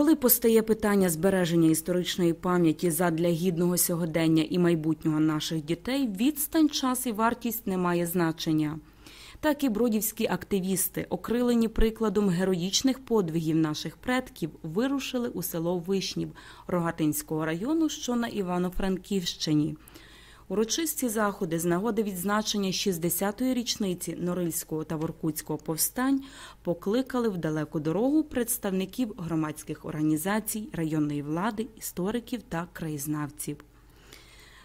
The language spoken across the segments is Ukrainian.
Коли постає питання збереження історичної пам'яті задля гідного сьогодення і майбутнього наших дітей, відстань, час і вартість не має значення. Так і бродівські активісти, окрилені прикладом героїчних подвигів наших предків, вирушили у село Вишнів Рогатинського району, що на Івано-Франківщині. Урочисті заходи з нагоди відзначення 60-ї річниці Норильського та Воркутського повстань покликали в далеку дорогу представників громадських організацій, районної влади, істориків та краєзнавців.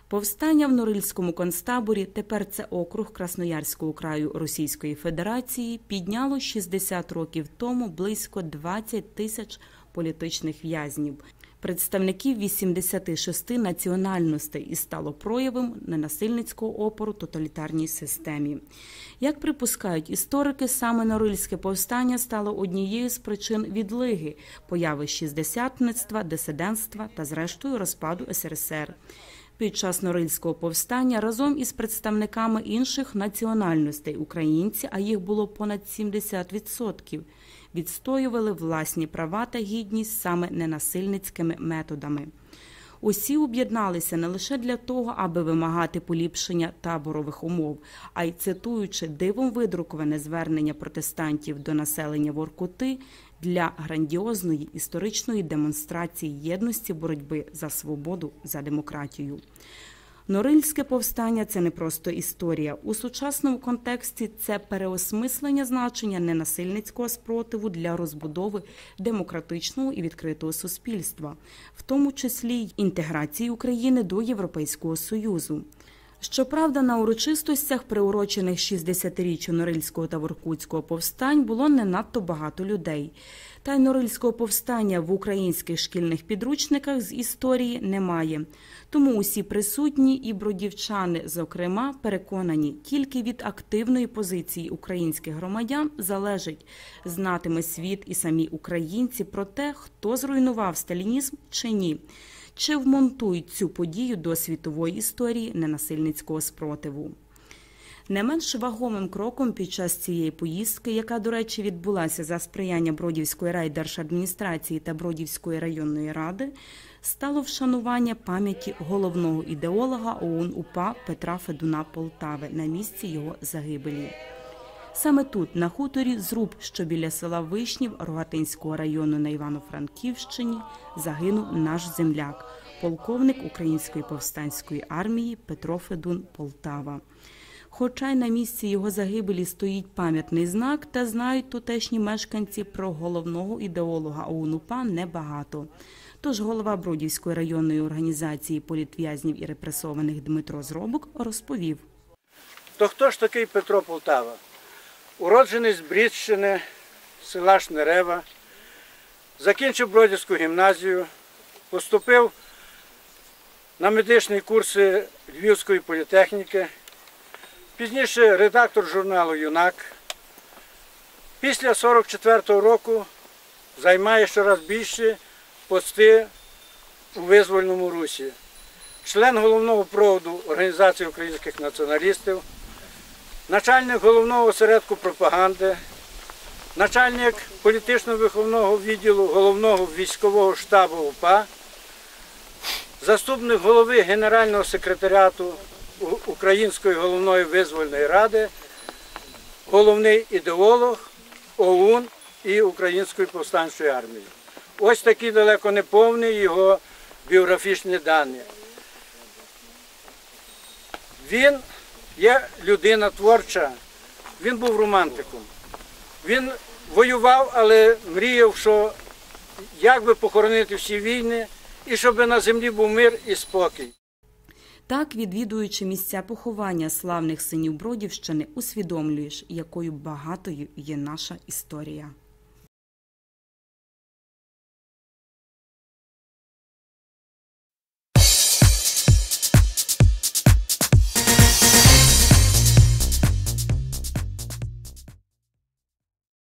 Повстання в Норильському концтаборі, тепер це округ Красноярського краю Російської Федерації, підняло 60 років тому близько 20 тисяч політичних в'язнів, представників 86 національностей і стало проявом ненасильницького опору тоталітарній системі. Як припускають історики, саме Норильське повстання стало однією з причин відлиги, появи шістдесятництва, дисидентства та, зрештою, розпаду СРСР. Під час Норильського повстання разом із представниками інших національностей українці, а їх було понад 70%, відстоювали власні права та гідність саме ненасильницькими методами. Усі об'єдналися не лише для того, аби вимагати поліпшення таборових умов, а й цитуючи дивом видруковане звернення протестантів до населення Воркути для грандіозної історичної демонстрації єдності боротьби за свободу за демократію. Норильське повстання це не просто історія. У сучасному контексті це переосмислення значення ненасильницького спротиву для розбудови демократичного і відкритого суспільства, в тому числі й інтеграції України до Європейського Союзу. Щоправда, на урочистостях, приурочених 60-річчю Норильського та Воркутського повстань, було не надто багато людей. Та й Норильського повстання в українських шкільних підручниках з історії немає. Тому усі присутні і бродівчани, зокрема, переконані, тільки від активної позиції українських громадян залежить, знатиме світ і самі українці про те, хто зруйнував сталінізм чи ні чи вмонтують цю подію до світової історії ненасильницького спротиву. Не менш вагомим кроком під час цієї поїздки, яка, до речі, відбулася за сприяння Бродівської райдержадміністрації та Бродівської районної ради, стало вшанування пам'яті головного ідеолога ОУН УПА Петра Федуна Полтави на місці його загибелі. Саме тут, на хуторі Зруб, що біля села Вишнів Рогатинського району на Івано-Франківщині, загинув наш земляк, полковник Української повстанської армії Петро Федун Полтава. Хоча й на місці його загибелі стоїть пам'ятний знак, та знають тутешні мешканці про головного ідеолога ОУН-УПА небагато. Тож голова Бродівської районної організації політв'язнів і репресованих Дмитро Зробок розповів. То хто ж такий Петро Полтава? Уроджений з Брідщини, села Шнерева, закінчив Бродівську гімназію, поступив на медичні курси Львівської політехніки, пізніше редактор журналу Юнак. Після 44-го року займає щораз більше пости у визвольному русі, член головного проводу Організації українських націоналістів начальник головного осередку пропаганди, начальник політично-виховного відділу головного військового штабу УПА, заступник голови Генерального секретаріату Української головної визвольної ради, головний ідеолог ОУН і Української повстанчої армії. Ось такі далеко не повні його біографічні дані. Він є людина творча, він був романтиком. Він воював, але мріяв, що як би похоронити всі війни і щоб на землі був мир і спокій. Так, відвідуючи місця поховання славних синів Бродівщини, усвідомлюєш, якою багатою є наша історія.